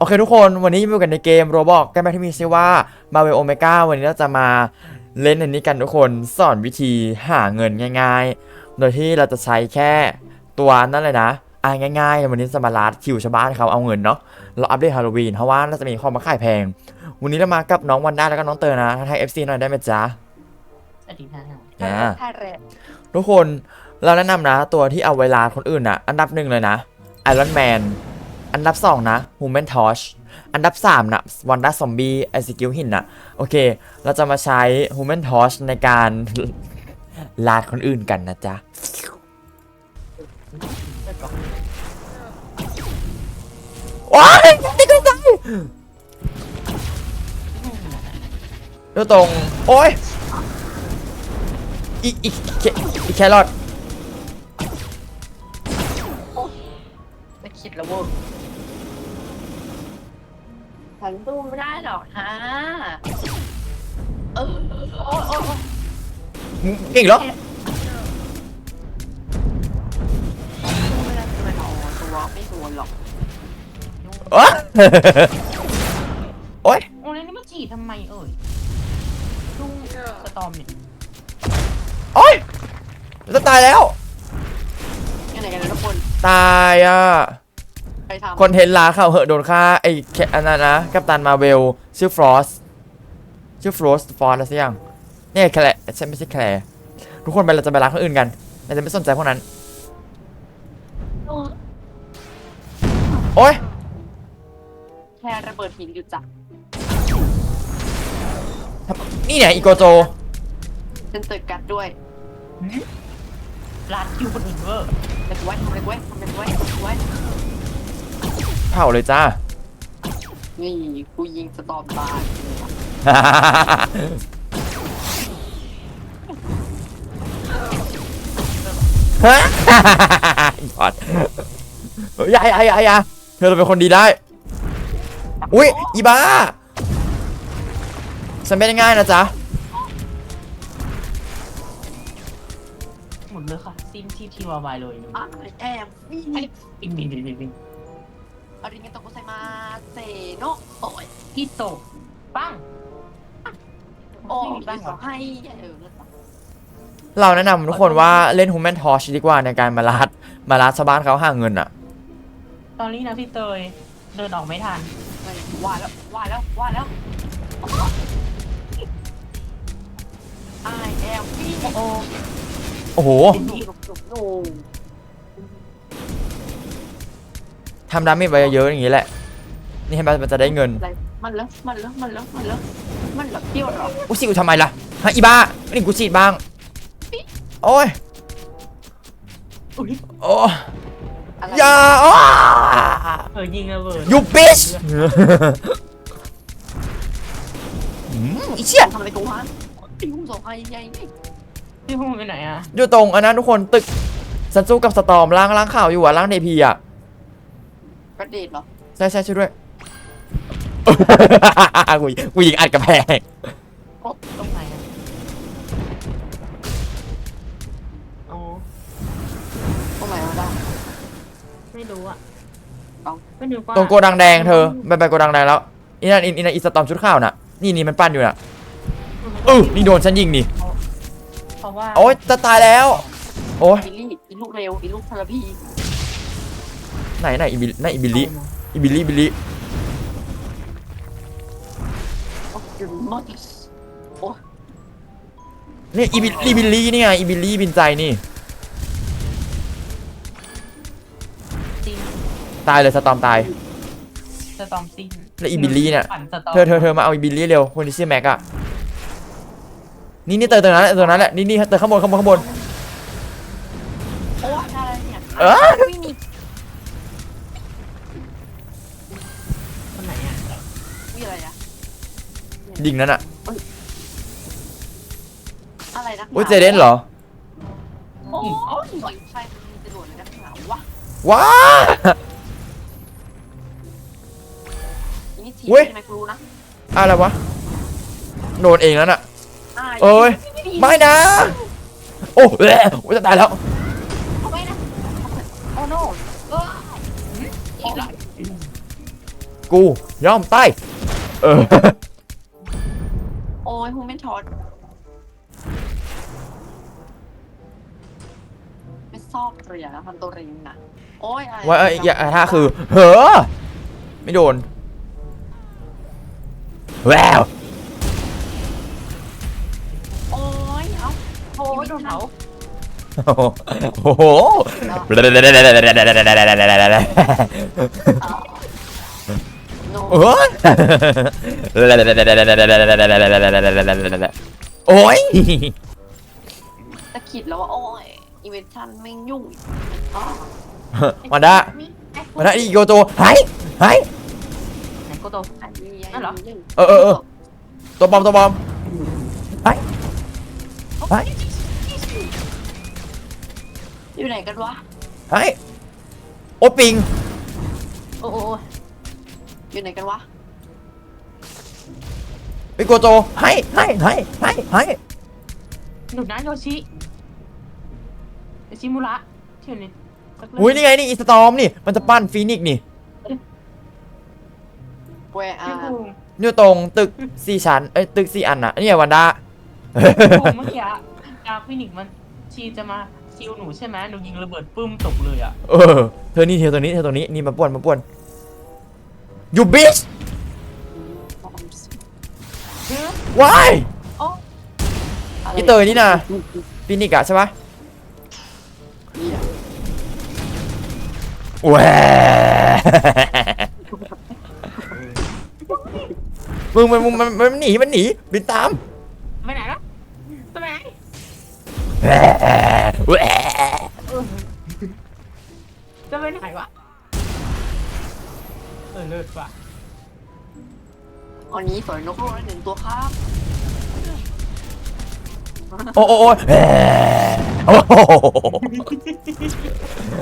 โอเคทุกคนวันนี้อยู่กันในเกมโรบอกแกมแบ็กที่มีชื่อว่า Marvel Omega วันนี้เราจะมาเล่นอันนี้กันทุกคนสอนวิธีหาเงินง่าย ๆ โดยที่เราจะใช้แค่ตัวนั่นเลยนะอ่าง่ายๆ วันนี้จะมาลัดคิวชาวบ้านเขาเอาเงินเนาะเราอัปเดตฮาโลวีนเพราะว่าเราจะมีของมาขายแพง วันนี้เรามากับน้องวันด้าแล้วก็น้องเตอร์นะทักทาย FC หน่อยได้ไหมจ๊ะสวัสดีค่ะอ่าท่าแรกทุกคนเราแนะนำนะตัวที่เอาเวลาคนอื่นอะ อันดับหนึ่งเลยนะไอรอนแมน อันดับสองนะฮูแมนทอชอันดับสามนะวันด้าซอมบี้ไอสกิลหินอะโอเค เราจะมาใช้ฮูแมนทอชในการลาดคนอื่นกันนะจ๊ะว้ายนี่ก็ใจดูตรง โอ้ยอีกอีกแคอีแครอทไม่คิดแล้วเว่า ฉันสู้ไม่ได้หรอกฮะเออโอ้ยโอ้ยโอ้ยมึงเก่งเหรอสู้ไม่ได้ทำไมหรอกตัวไม่โดนหรอกโอ๊ยโอ๊ยโอ้ยนี่มาจีบทำไมเอ่ยดูสตอมเนี่ยโอ๊ยจะตายแล้ว ยังไงกันนะทุกคน ตายอะใครทำคอนเทนต์ลาข่าวเหอะโดนฆ่าไอ้แคอันนั้นนะกัปตันมาเวลชื่อฟรอสชื่อฟรอสฟรอสอะไรสักอย่างเนี่ยแคลร์ใช่ไม่ใช่แคลร์ทุกคนไปเราจะไปรักคนอื่นกันเราจะไม่สนใจพวกนั้น โอ๊ยแค่ระเบิดหินอยู่จ้ะนี่เนี่ยอีโกโจฉันเติร์กัดด้วยรัดคิวคนอื่นเวอร์แต่กูไว้ทำอะไรกูไว้ทำอะไรกูไว้ทำอะไรกูไว้ เผาเลยจ้า นี่กูยิงสตอมตายฮะอีพอดอย่าอย่าอย่าอย่าเธอจะเป็นคนดีได้ อุ้ยอีบ้า ฉันไม่ได้ง่ายนะจ๊ะ หมดเลยค่ะซิมที่ทีวาวายเลยอะแอมนี่ปิงปิงปิงปิงปิง อาริงโตโกไซมาเซโนโอ้ยพี่โตปังโอ้ไม่ยมีบ้างเหรอให้เออแล้วเราแนะนำทุกคนว่าเล่น Human Torch ดีกว่าในการมาลัดมาลัดชาวบ้านเขาหาเงินอะ ตอนนี้นะพี่เตยเดินออกไม่ทันว่าแล้วว่าแล้วว่าแล้ว I am พี่โอ้โอ้โห หนุ่มหนุ่มหนุ่ม ทำดาเมจไปเยอะๆอย่างนี้แหละ นี่ให้มันมันจะได้เงินอะไรมันแล้วมันแล้วมันแล้วมันแล้วมันแล้วเที่ยวหรอกูฉีดกูทำไมล่ะฮะอีบ้าไม่ถึงกูฉีดบ้างโอ้ยอุ๊ยโอ้อะไรอย่าอ้าเออยิงระเบิดยูบิชอีเชี่ยทำอะไรกูวะปิ้งสองไอ้ใหญ่นี่พี่พูดไปไหนอะอยู่ตรงอันนั้นทุกคนตึกฉันสู้กับสตอมล่างล่างข่าวอยู่อะล่างเนพีอะ กระเด็ดเหรอใช่ใช่ช่วยด้วย กูกูยิงอัดกระแพงโอ๊ะตรงไหนอะโอ้ตรงไหนวะด้าไม่รู้อะเอ้าไม่รู้ว่าตรงโกดังแดงเธอไปไปโกดังแดงแล้วอีนั่นอีนั่นอีสตอมชุดข้าวน่ะ นี่นี่มันปั้นอยู่น่ะเออนี่โดนฉันยิงนี่เพราะว่าโอ๊ยจะตายแล้ว โอ๊ยบิลลี่อีลูกเร็วอีลูกทรพี ไหนไหนอีบิลไหนอีบิลลี่อีบิลลี่บิลลี่โอ้ยมอดิสโอ้ยนี่อีบิลลี่บิลลี่นี่ไงอีบิลลี่บินใจนี่ซินตายเลยสตอมตายสตอมซินแล้วอีบิลลี่เนี่ยปั่นสตอมเธอเธอเธอมาเอาอีบิลลี่เร็วคนที่ชื่อแม็กอะนี่นี่เตอเตอนั้นแหละเตอนั้นแหละนี่นี่เตอข้างบนข้างบนข้างบนโอ้ยอ ยิงนั้นอะอะไรนะอุ้ยเจเดนเหรอโอ้ยใช่มันมีจรวดเลยนะข้างหลังวะว้าอันนี้ทีอุ๊ยใช่ไหมกูรู้นะอะไรวะโดนเองแล้วน่ะอ่าเอ้ยไม่นะ โอ้เอะโอ้ยจะตายแล้วเอาไม่นะโอ้โนเอออีกแล้วกูย่อมใต้เออ โอ้ยฮูไม่ทอดไม่ชอบเรียนนะพันตัวเริงนะโอ้ยอะไรว่าเอ้ยอย่าถ้าคือ เฮ้อไม่โดนแววโอ้ยเอาโอ้ยโดนเผาโอ้โหโน โอ้ยโอ้ยตะขิดแล้วว่าโอ้ยอีเวนชันไม่ยุ่งอ๋อมาด้ามาด้าอีโกโตหายหาย ไหนโกโต อันนี้นั่นเหรอ เออเออเออ ตัวบอมตัวบอมหายหายอยู่ไหนกันวะหายโอปิง โอ้โอ้โอ้ อยู่ไหนกันวะไปโกโตหายหายหายหายหายหนุนนะโยชิโยชิมุระที่อยู่ในสักเรื่องอุ้ยนี่ไงนี่อีสตอมนี่มันจะปั้นฟีนิกซ์นี่แวอาพี่ภูมิเนี่ยตรงตึกสี่ชั้นเอ้ยตึกสี่อันน่ะนี่ไงวันด้าพี่ภูมิเมื่อกี้อะดาวฟินิกซ์มันชีจะมาคิวหนูใช่ไหมหนูยิงระเบิดปึ้มตกเลยอะเออเธอนี่เธอตัวนี้เธอตัวนี้นี่มาป่วนมาป่วน you bitch เฮ้ย why โอ้อะไรอีเตยนี่นะฟีนิกซ์อะใช่ปะเหี้ยแหวมึงมันมึงมันมันหนีมันหนีบินตามไปไหนละไปไหนแหวแหวจะไปไหนวะ เออเลิศว่ะอันนี้สวยนกรู้แล้วหนึ่งตัวครับโอ้โอ้โอ้แหวโอ้โห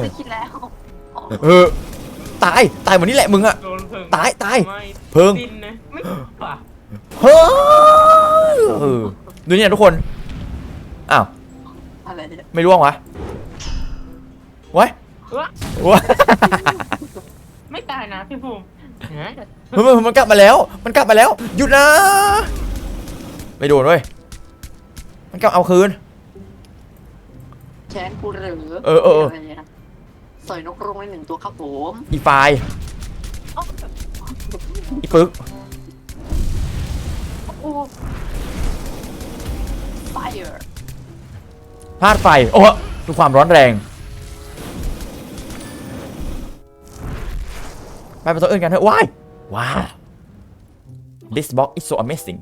จะคิดแล้วอ๋อเออตายตายเหมือนนี่แหละมึงอะ โดนเพิ่งตายตายไม่เพิงดินนะไม่ป่ะเฮ้ยเออดูเนี่ยทุกคน อ้าว อะไรเนี่ยไม่ร่วงวะไว้เอ้อวะ ไม่ตายนะพี่ภูมิฮะมันมันมันกลับมาแล้ว มันกลับมาแล้ว หยุดนะ ไม่โดนเว้ย มันกลับเอาคืน แค้นกูหรือเออเออเออะไรเนี่ยสอยนกรงในหนึ่งตัวครับผมอีไฟล์เอ้าอีปึกโอ้ไฟร์พลาดไฟ โอ้ดูความร้อนแรง ไปเป็นตัวอื่นกันเถอะว้ายว้าว this box is so amazing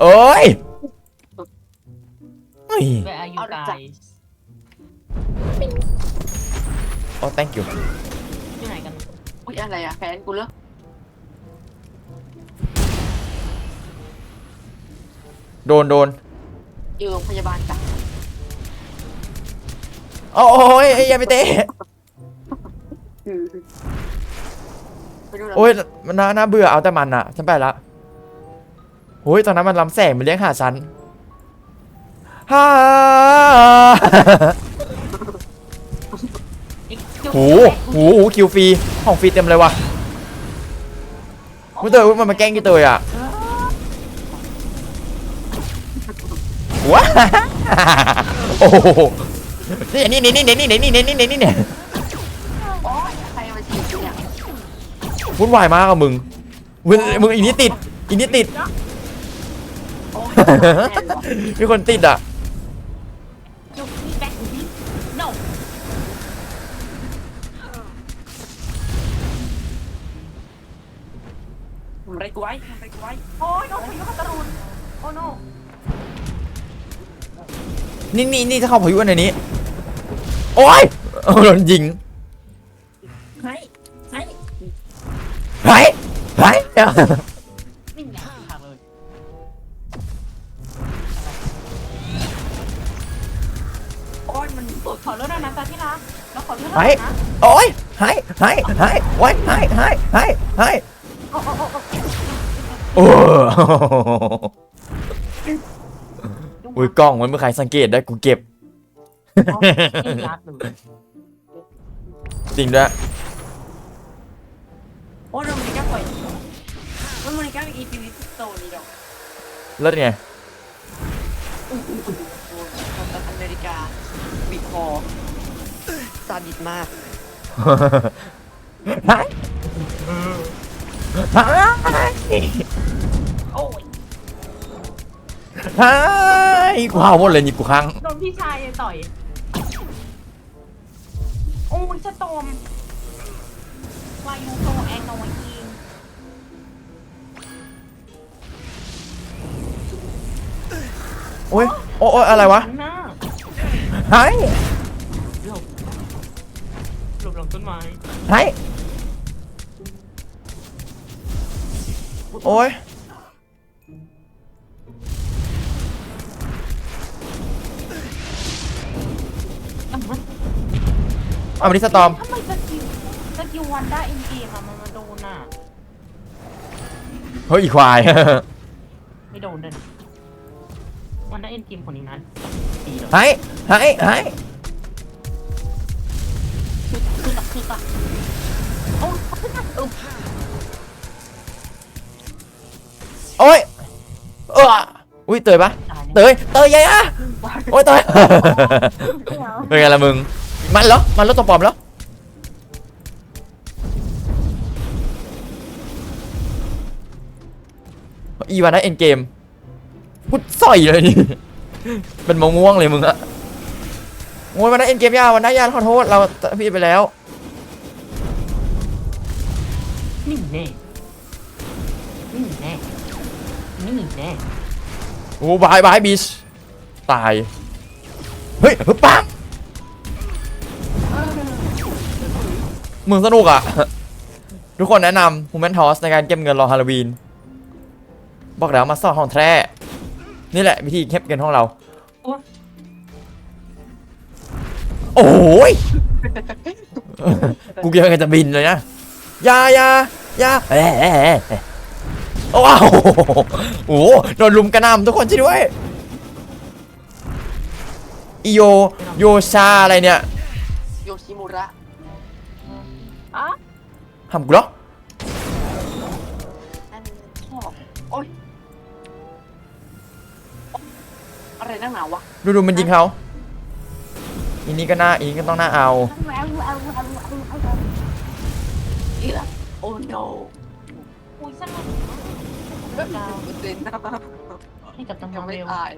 เอ้ยเฮ้ยไปอายุตายโอ้ thank you ที่ไหนกันอุ้ยอะไรอะแค้นกูเหรอโดนโดนอยู่โรงพยาบาลกันโอ้ยไอ้ยาไปเตะ ไปดูแล้วโอ้ยมันน่าน่าเบื่อเอาแต่มันอะฉันไปละโอ้ยตอนนั้นมันลำแสงมันเลี้ยงหาฉันฮ่าอีกจุดหูหูหูคิวฟรีของฟรีเต็มเลยว่ะกูเตยอุ๊ยมันมาแกล้งกี่เตยอะว้าโอ้โหนี่นี่นี่นี่นี่นี่นี่นี่นี่นี่ วุ่นวายมากอะมึงมึงมึงอีนี่ติดอีนี่ติดโอ้ยแน่นอนมีคนติดอะจุดที่แบ็คที่ no ทำอะไรกูไว้ทำอะไรกูไว้โอ้ยน้องพายุพัตรุนโอ้โนนี่นี่นี่ถ้าเขาพายุอันไหนนี้ โอ้ยโดนยิง ไหายหายนี่ไงทางเลยโอ้ยมันปวดขอเลือดด้วยนะจ๊ะที่รักแล้วขอเลือดด้หาวยยนะโอ้ยหายหายหายโอ้ยหายหายหายหายโอ้โอ้โอ้โอ้โอ้ยกล้องมันเมื่อใครสังเกตได้กูเก็บไม่รักเลยจริงด้วย โอ้โดมินิก้าปล่อยโดมินิก้ามีอีพีวิสโตนี่ดอกเลิศไงโอ้กัปตันอเมริกาบีคอซาดิสมากหายหายโอ้ยหายกูเอาหมดเลยนี่กูค้างโดนพี่ชายต่อย โอ้ยจะตม วายูโตแอนโนยิงโอ้ยโอ้ยอะไรวะหน้าหายหลบหลบหลังต้นไม้หายโอ้ยอะมันเอามาที่สตอมทำไม สกิลสกิลวันด้าเอ็นเกมอะมันมาโดนอะเฮ้ยอีควาย ไม่โดนเลยวันด้าเอ็นเกมคนนี้นั้นดีเลยหายหายหายคือตักคือตักโอ้ยคือตักเออโอ้ยเอออุ้ยเตยปะตายเตยเตยยัยอะโอ้ยเตย เป็นไงล่ะมึง มันเหรอ มันรถตัวปลอมเหรอ อีวานะเอ็นเกมพุดสอยเลยนี่ เป็นมะม่วงเลยมึงอะโอ้ยวันนั้นเอ็นเกมยาวันนั้นยาขอโทษเราพี่ไปแล้วนี่แน่นี่แน่นี่แน่โอ้บายบายบิชตาย เฮ้ยฮึบปังมึงสนุกอะ ทุกคนแนะนำ Human Toss ในการเก็บเงินรอฮาโลวีน บอกแล้วมาซ่อนห้องแท้นี่แหละวิธีเก็บเงินของเรา โอ้ยโอ้ยกูยังกันจะบินเลยนะอยาอยาอยาเอ๊ะเอ๊ะเอ๊ะเอ๊ะโอ้โหโอ้โหโดนลุมกระหน่ำทุกคนช่วยด้วยอิโยโยชาอะไรเนี่ยโยชิมุระอะทำกูเหรอ อะไรนักหนาวะดูดูมันยิงเขาอีนี้ก็น่าอีนี้ก็ต้องน่าเอาเอือโอ้ no อุ้ยสนุกดาวเต็นหน้าให้กับตังยังค์ไม่เร็วตาย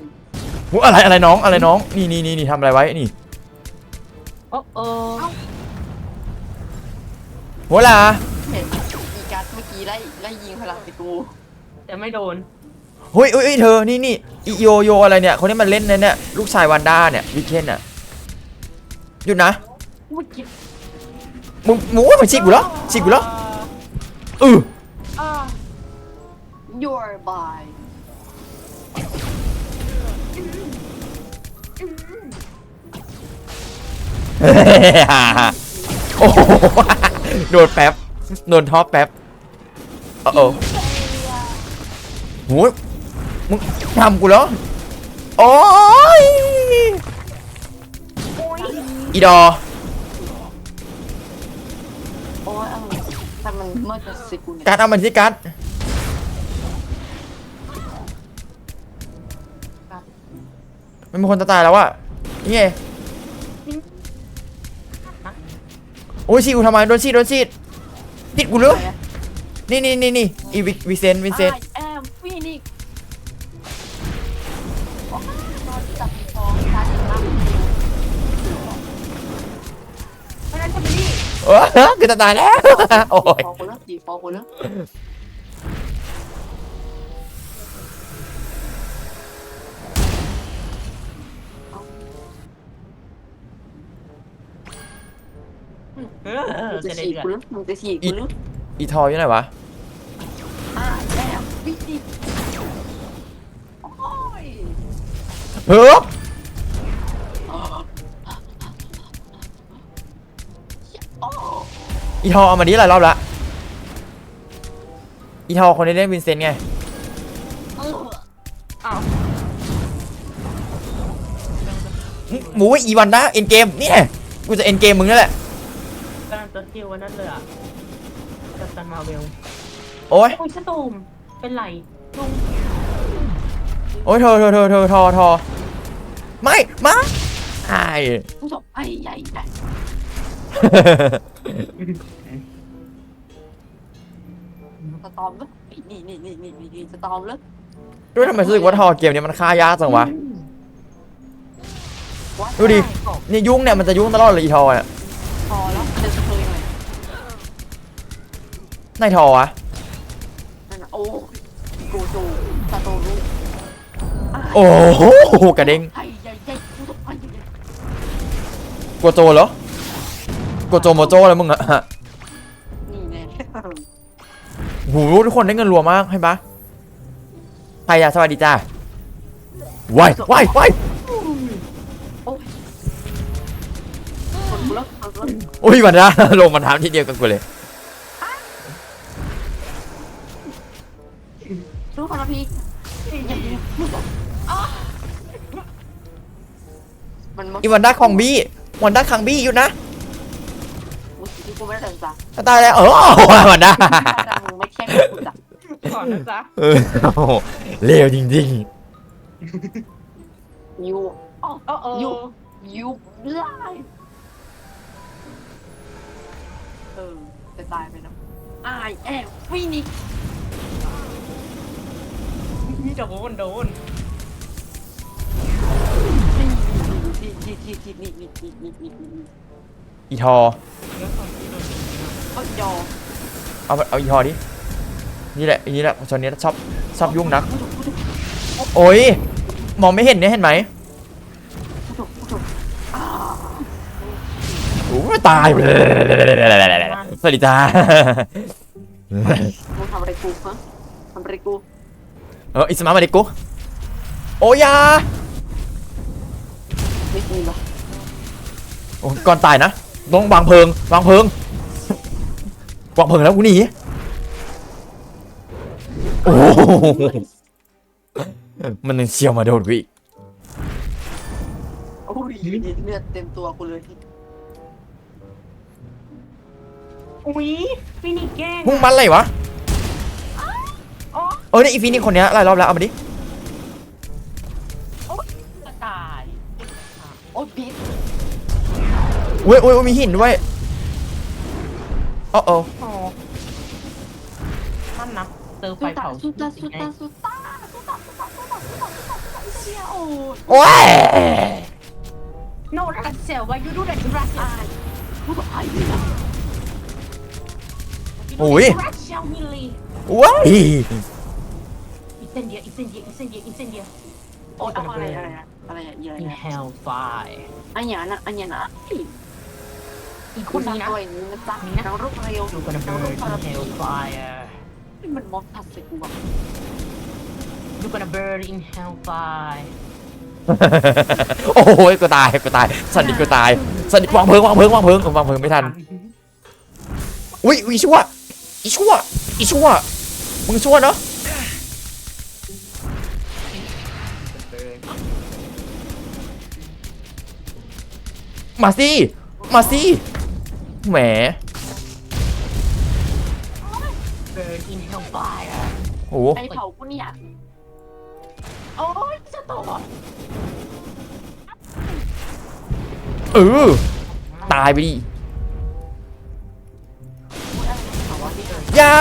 หูอะไรอะไรน้องอะไรน้อง นี่นี่นี่นี่ทำอะไรไว้นี่โอ้เออหัวลาเห็นอีกัสเมื่อกี้ไล่ไล่ยิงพลังติกูแต่ไม่โดน เฮ้ยเฮ้ยเฮ้ยเธอนี่นี่อีโยโยอะไรเนี่ยคนนี้มันเล่นเนี่ยเนี่ยลูกชายวันด้าเนี่ยวิกเคนน่ะหยุดนะเมื่อกี้มึงมึงว่ามันฉีกกูแล้วฉีกกูแล้วเอออ่า your by โอ้โหโดนแป๊บโดนท็อปแป๊บโอ้โหโห มึงทำกูแล้ว โอ้ยโอ้ยอีดอ โอ้ยเอาแต่มันเมื่อจะสิกูเนี่ยการดเอามันที่การดมันมีคนจะตายแล้วอะนี่ไงโอ้ยชีกูทำไมโดนชีดโดนชีดติดกูเลยนี่นี่นี่นี่อีวิวิเซนวิเซน I กูจะตายแล้ว โอ้ยฟองกูแล้วจีฟองกูแล้วเออเออมึงจะจะได้ฉีกเดือดกูแล้วมึงจะฉีกกูแล้วอีทอยอยู่ไหนวะ I am Phoenix โอ้ย เฮ้ย อีทอเอามานี้หลายรอบละอีทอคนนี้เล่นวินเซนต์ไงเอออ้าวหมูอีวันด้าเอ็นเกมเนี่ยกูจะเอ็นเกมมึงนั่นแหละกำลังตัวคิววันนั้นเลยอะจะกันมาเวลโอ้ยโอ้ยสโตมเป็นไรลุงโอ้ยเธอเธอเธอเธอทอทอไม่มาไอ้ผู้ชมไอ้ใหญ่ใหญ่ ตอมเลยนี่นี่นี่นี่นี่สตอมเลยด้วยทำไมรู้สึกว่าทอเกมนี้มันฆ่ายากจังวะดูดินี่ยุ่งเนี่ยมันจะยุ่งตลอดเลยอีทอเนี่ยพอแล้วเดินสะเพยหน่อยในทอวะนั่นน่ะโอ้โกโจสโตรุโอ้โหกระเด้งไอ้ใหญ่ใหญ่ผู้ชมไอ้ใหญ่ใหญ่โกโจเหรอโกโจโมโจอะไรมึงอะนี่แน่โหทุกคนได้เงินรัวมากให้ปะใครอะสวัสดีจ้าว้ายว้ายว้ายคนกูแล้วคนกูแล้วอุ้ยมันนะลงมันทำที่เดียวกันกูเลยรู้คนละพี่อย่าอย่ามันมันอีวันด้าคองบี้วันด้าคังบี้อยู่นะที่ กูไม่ได้เดินจ้ะจะตายแล้วเออวันด้าแต่มึงไม่แค่กูจ้ะก่อนนะจ๊ะเออโอ้โหเลวจริงยูอ๋อเออเออยูยูไล่เออจะตายไปนะอายแอบฟินิกโดนโดนนี่นี่นี่นี่นี่นี่นี่นี่นี่นี่ๆ อีทอแล้วตอนที่โดนก็ยอเอาเอาอีทอดิ นี่แหละอันนี้แหละชนนี้ชอบชอบยุ่งนัก โอ้ยมองไม่เห็นเนี่ยเห็นไหมโอ้ยตายสวัสดีจ้ามึงทำอะไรกูฮะทำอะไรกูเอออิสมามาดิกูโอ้ยาไม่ดีหรอโอ้ยก่อนตายนะ ต้องวางเพลิงวางเพลิงวางเพลิงแล้วกูหนีโอ้โหมันยังเชียวมาโดนกูอีกโอ้ยเลือดเต็มตัวกูเลยอุ้ยฟินิกแกล้งพุ่งมันอะไรวะอ๋อเออเนี่ยอีฟีนี่คนเนี้ยหลายรอบแล้วเอามาดิจะตาย โอ้ยบิ๊ก อุ้ยอุ้ยอุ้ยมีหินด้วยโอ้โอ้โอ้มันนะเจอไฟสุดตาเผาสุดตาสุดตาสุดตาสุดตาสุดตาสุดตาสุดตาสุดตาสุดตาสุดตาโอ้ยโอ้ยโนรัสเซลว่ายูดูเด็ดรัสตายกูตายเลยนะโอ้ยรัสเซลมิลลีว้ายอีเส้นเดียวอีเส้นเดียวอีเส้นเดียวอีเส้นเดียวโอ้ยอะไรอะไรอะไรอะไรอะไร in hell fire อันนี้นะอันนี้นะอีกคคุณนนี้นี้นะนะตั วนี้นะจ๊ะนังรูปเร็วอยู่กันนะนังรูป in พารา hell fire มันมอสทัดใส่กูแบบ You're gonna burn in hell fire โอ้โหกูตายกูตายสันดิกูตายสันดิวางเพลิงวางเพลิงวางเพลิงวางเพลิงไม่ทันอุ้ยอีชั่วอีชั่วอีชั่วมึงชั่วเนาะมาสิมาสิ แหม burn in hell fire โอ้โหไอเผากูเนี่ยโอ้ยจะตกเออ ตายไปดิเผาวะที่เอออยา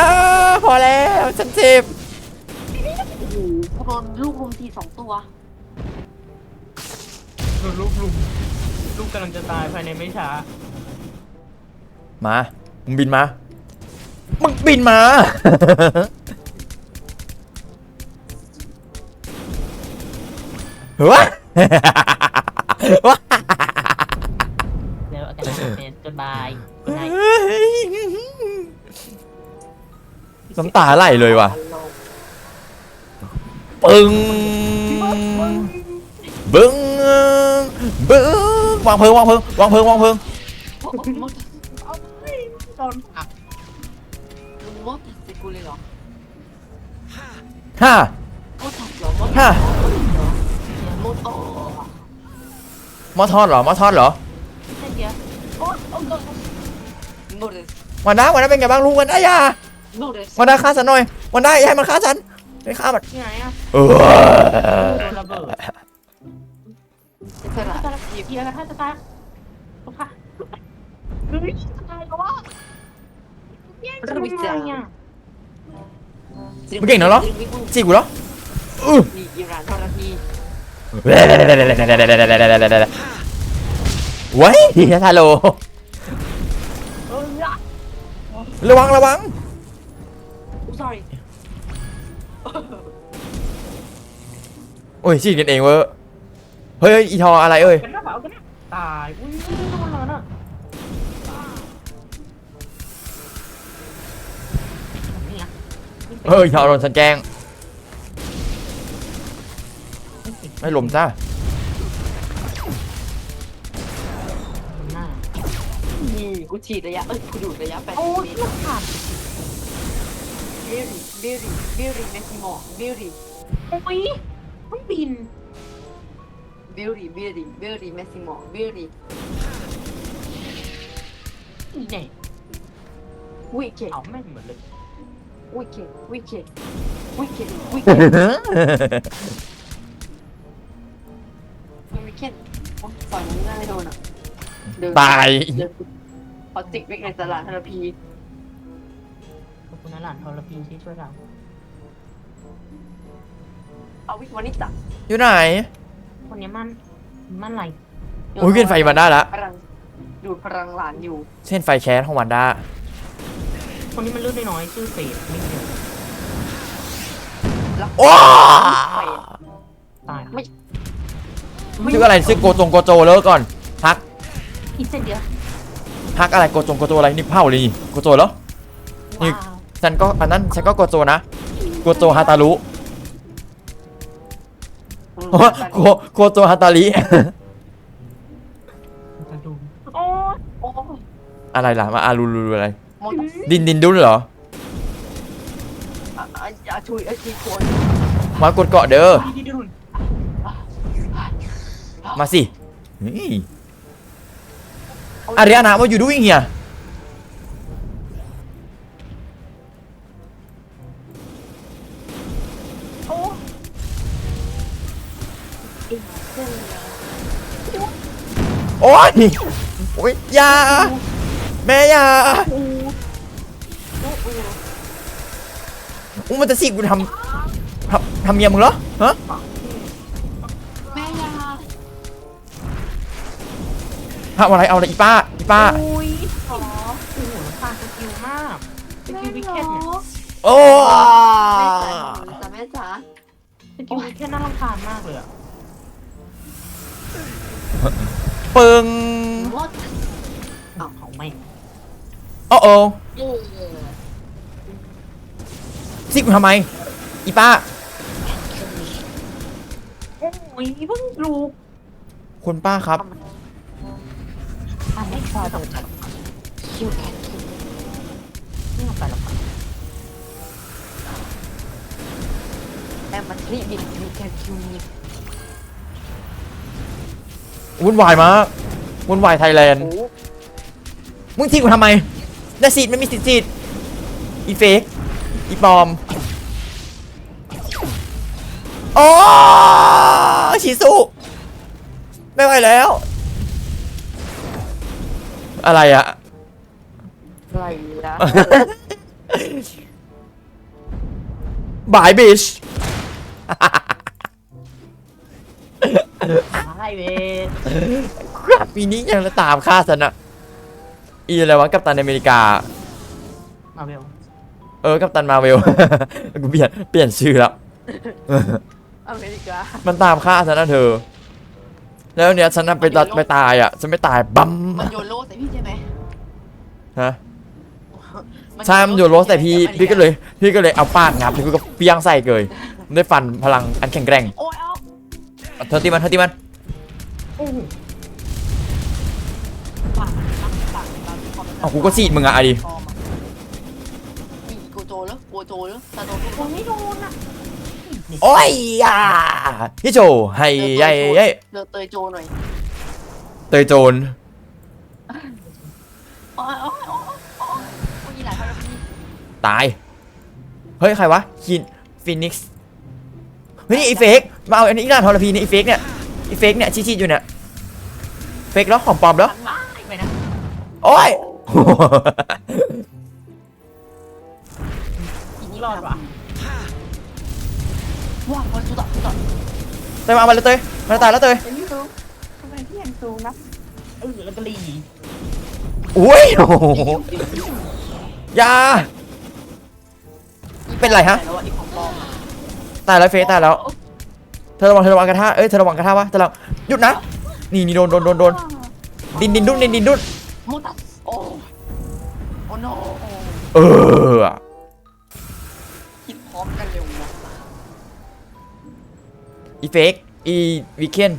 พอแล้วฉันเจ็บโอ้โหกูโดนลูกรุมทีสองตัวลูกลูกลูกลูกกำลังจะตายภายในไม่ช้า มา มึงบินมา มึงบินมา เฮ้ยแล้วอาการเป็นจนบายไงน้ำตาไหลเลยว่ะ ปึ้งบึ้งบึ้งวางเพลิงวางเพลิงวางเพลิงวางเพลิง โอ้โหมดโดนผักมึงมดใส่กูเลยเหรอห้ามดทัดเหรอมดห้ามดโอ้มอทอดเหรอ มอทอดเหรอแค่เดียวโอ้ยโอ้ยมดเลยวันน้าวันน้าเป็นไงบ้างลูกวันน้ายาโน่เลยวันได้ฆ่าฉันหน่อย วันได้อย่าให้มันฆ่าฉันไม่ฆ่ามันที่ไหนอะเออโดนระเบิดสละจะหยิบเพียกระทะจะตายลูกค้า เฮ้ยตายแล้ววะแย่งฉันทำไมอะมึงเก่งนะเหรอ จีกูเหรออือนี่อิหร่านเท่านาทีว้ฮัลโหลเออระวังระวัง อุ๊ย sorry โอ้ยฉีดกันเองเว้ยเฮ้ยอีทออะไรเอ้ยกันหน้าเปล่ากันหน้าตายอุ้ยโดนแล้วน่ะนี่อ่ เฮ้ยทอโดนฉันแกล้งไม่หลมจ้าหน้านี่กูฉีดระยะ เอ้ยกูดูดระยะแปดโอ้สิบยเมตรมันขาดเบลลี่เบลลี่เบลลี่เมสซิโมเบลลี่โอ้ยต้องบินเบลลี่เบลลี่เบลลี่เมสซิโมเบลลี่อีเนี่ยวิกเก็ตเอาแม่งหมดเลย วิกเก็ตวิกเก็ตวิกเก็ตวิกเเก็ตวิกเก็ตโอ้ยฝั่งนี้น่าไม่โดนอะเดินตาย เดินเขาจิกวิกในตลาดเทอราพีขอบคุณนะหลานทรพีที่ช่วยเราเอาวิกวานิตะอยู่ไหน คนนี้มันมันอะไรโอ้ยขึ้นไฟมันได้ละ พลังดูดพลังหลานอยู่เช่นไฟแคสของวันด้า คนนี้มันเลือดน้อยๆชื่อเฟดไม่เกี่ยวแล้วโอ้ตายไม่ชื่ออะไรชื่อโกจงโกโจเลิกก่อนฮักอีกเส้นเดียวฮักอะไรโกจงโกโจอะไรนี่เผ่าเลยนี่โกโจเหรอนี่ว้าวฉันก็อันนั้นฉันก็โกโจนะโกโจฮาตารุอืมโอ้โกโกโจฮาตาริจะดูโอ้ยโอ้ยอะไรล่ะมาอารูรูอะไร 닌 닌 đúng rồi mà cột cọ đỡ. Mà gì Ariana, what you doing here? Ôi. Ôi da Mẹ da อุ้ยมันจะสิกูทำทำทำเมียมึงเหรอฮะแม่ยาทำอะไรเอาอะไรอีป้าอีป้าโอ้ยขอโอ้โหผ่านสกิลมากสกิลวิกเก็ตเนี่ยโอ้แม่จ๋าแต่แม่จ๋าสกิลวิกเก็ตน่ารำคาญมากเลยอะปึงมดเอาเขาไม่โอ้โอ้โอ้ สิกูทำไม อีป้า โอ้ยเพิ่งรู้คุณป้าครับอ่านไม่พอต้องจัดคิวแคนคิวนี่มันไปหรอกแต่มันรีบดิคิวแคนคิวนี่วุ่นวายมากวุ่นวายไทยแลนด์ มึงทิ้งกูทำไมได้สิทธิ์ไม่มีสิทธิ์สิทธิ์อีเฟก อีปลอม โอ้ชิซุไม่ไหวแล้ว อะไรอะอะไรล่ะบายบิชใช่เวทครับปีนี้ยังจะตามฆ่าฉันอะอีอะไรวะกัปตันอเมริกา มาเวล เออกัปตันมาเวล กูเปลี่ยนเปลี่ยนชื่อแล้ว อเมริกามันตามฆ่าฉันนะเธอ แล้วเนี่ยฉันน่ะไปตัดไปตายอะฉันไม่ตายบัมมันโยนโล่ใส่พี่ใช่ไหมฮะใช่มันอยู่โรสแต่พี่พี่ก็เลย พี่ก็เลยเอาปากงับพี่ก็เปี้ยงใส่เลยด้วยฟันพลังอันแข็งแกร่งโอ้ยเอาเอาเธอตีมันเธอตีมันโอ้โหปากปากปากปากปากเอากูก็สีดมึงอะอะดินี่โกโจแล้วโกโจแล้วตาโดนโอ้ยไม่โดนอะ โอ้ยอะพี่โจให้ใหญ่ใหญ่เดินเตยโจหน่อยเตยโจรโอ้ยโอ้ยโอ้ยโอ้ยโอ้ยหลายพาราพีตาย เฮ้ย ใครวะคินฟินิกซ์เฮ้ยนี่ไอเฟกมาเอาอันนี้อีกด่านทรพีนี่ไอเฟกเนี่ยไอเฟกเนี่ยชี้ๆอยู่เนี่ยเฟกแล้วของปลอมแล้วว้ายไปนะโอ้ยอีนี่รอดว่ะ ว้าวมันสุดอะสุดอะเตยมาเอามาเลยเตยมันจะตายแล้วเตยเป็นที่สูงทำไมที่ยังสูงนะเออแล้วก็ลีอุ้ยโอ้โหอยาเป็นไรฮะ แล้วอะนี่ของปลอมอะตายแล้วเฟกตายแล้ว เธอระวังเธอระวังกระทะเอ้ยเธอระวังกระทะวะเธอระวังหยุดนะ นี่นี่โดนโดนโดนโดนดินดินดุนดินดินดุนมุตัสโอ้โอ้โนเออ อีเฟกอีวิกเคน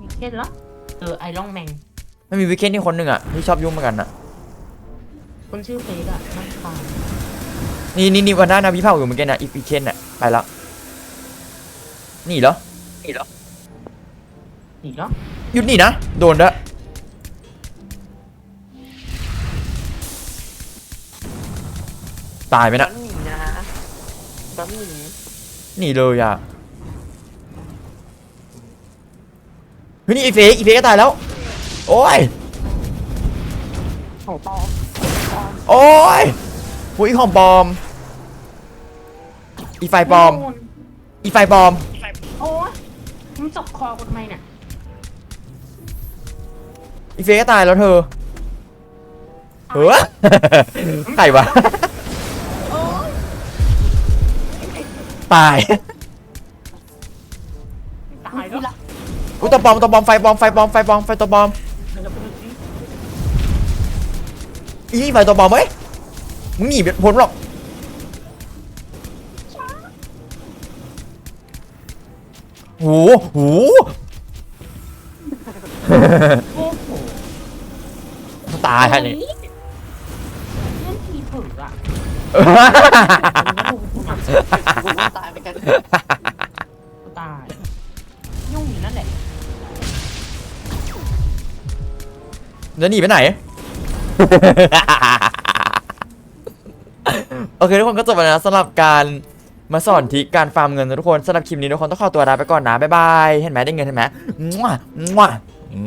มีเช่นเหรอเออไอรอนแมนไม่มีวิกเคนที่คนหนึ่งอะที่ชอบยุ่งเหมือนกันอะ คนชื่อเฟกอะนั่งตายนี่นี่นี่วันหน้านาวิภาคอยู่เหมือนกันนะอีวิกเคนอะไปแล้วหนีเหรอนี่เหรอนี่เหรอ หยุดหนีนะ โดนด้ว ตายไหมร้อนะนหนีนะร้อนหนีหนีเลยอะเฮ้ยนี่อีเฟกอีเฟกก็ตายแล้ว โอ้ยของปลอมโอ้ยหุยของปลอม อีไฟปลอม อีไฟปลอม โอ้ยมึงจกคอกูทำไมเนี่ยอีเฟยก็ตายแล้วเธอเฮ้อใครวะ ตายตายแล้วอุยตัวปลอมตัวปลอมไฟปลอมไฟปลอมไฟปลอมไฟตัวปลอมอีนี่ไฟตัวปลอมเว้ยมึงหนีไม่พ้นหรอกโหโหโอ้โหตายฮะนี่เล่นทีผึ่งอะ ตายไปกันกูตาย ยุ่งอยู่นั่นแหละ จะหนีไปไหน โอเคทุกคนก็จบไปแล้วนะสำหรับการมาสอนทริคการฟาร์มเงินนะทุกคนสำหรับคลิปนี้ทุกคนต้องขอตัวลาไปก่อนนะ บ๊ายบาย เห็นไหมได้เงินเห็นไหมมั่วมั่ว